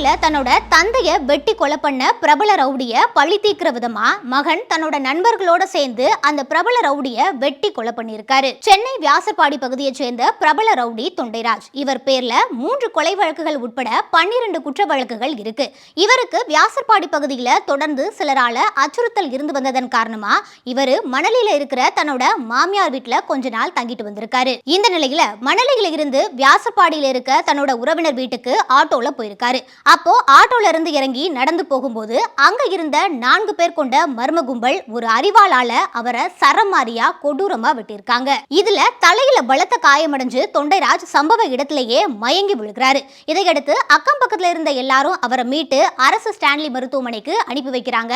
மணலில தன்னோட தந்தைய வெட்டி கொலை பண்ண பிரபல ரவுடிய பழி தீர்க்கிற விதமா மகன் தன்னோட நண்பர்களோட சேர்ந்து அந்த பிரபல ரவுடிய வெட்டி கொலை பண்ணியிருக்காரு. சென்னை வியாசர்பாடி பகுதியைச் சேர்ந்த பிரபல ரவுடி தொண்டைராஜ். இவர் பேர்ல மூன்று கொலை வழக்குகள் உட்பட பன்னிரண்டு குற்ற வழக்குகள் இருக்கு. இவருக்கு வியாசர்பாடி பகுதியில தொடர்ந்து சிலரால அச்சுறுத்தல் இருந்து வந்ததன் காரணமா இவரு மணலியில இருக்கிற தன்னோட மாமியார் வீட்டுல கொஞ்ச நாள் தங்கிட்டு வந்திருக்காரு. இந்த நிலையில மணலியில இருந்து வியாசர்பாடியில இருக்க தன்னோட உறவினர் வீட்டுக்கு ஆட்டோல போயிருக்காரு. அப்போ ஆட்டோல இருந்து இறங்கி நடந்து போகும்போது அங்க இருந்த நான்கு பேர் கொண்ட மர்ம கும்பல் ஒரு அறிவாளால அவரை சரமாரியா கொடூரமா வெட்டியிருக்காங்க. இதுல தலையில பலத்த காயமடைஞ்சு தொண்டைராஜ் சம்பவ இடத்திலேயே மயங்கி விழுகிறாரு. இதையடுத்து அக்கம் பக்கத்துல இருந்த எல்லாரும் அவரை மீட்டு அரசு ஸ்டான்லி மருத்துவமனைக்கு அனுப்பி வைக்கிறாங்க.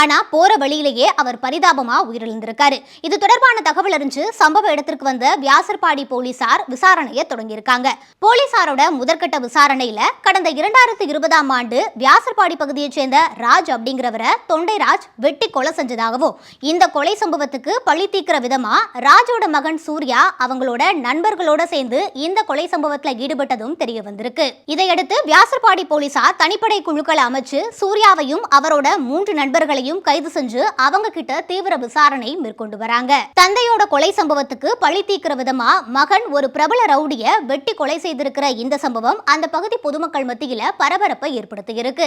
ஆனா போற வழியிலேயே அவர் பரிதாபமா உயிரிழந்திருக்காரு. இது தொடர்பான தகவல் அறிஞ்சு சம்பவ இடத்திற்கு வந்த வியாசர்பாடி போலீசார் விசாரணையை தொடங்கியிருக்காங்க. போலீசாரோட முதற்கட்ட விசாரணையில கடந்த இரண்டாயிரத்தி இருபதாம் ஆண்டு வியாசர்பாடி பகுதியைச் சேர்ந்த ராஜ் அப்படிங்கிறவரை தொண்டைராஜ் வெட்டி கொலை செஞ்சதாகவும் இந்த கொலை சம்பவத்துக்கு பழி தீர்க்கிற விதமா ராஜோட மகன் சூர்யா அவங்களோட நண்பர்களோட சேர்ந்து இந்த கொலை சம்பவத்துல ஈடுபட்டதும் தெரிய வந்திருக்கு. இதையடுத்து வியாசர்பாடி போலீசார் தனிப்படை குழுக்களை அமைச்சு சூர்யாவையும் அவரோட மூன்று நண்பர்களையும் கைது செஞ்சு அவங்க கிட்ட தீவிர விசாரணை மேற்கொண்டு வராங்க. தந்தையோட கொலை சம்பவத்துக்கு பழி தீர்க்கிற விதமா மகன் ஒரு பிரபல ரவுடிய வெட்டி கொலை செய்திருக்கிற இந்த சம்பவம் அந்த பகுதி பொதுமக்கள் மத்தியில பரபரப்பை ஏற்படுத்தியிருக்கு.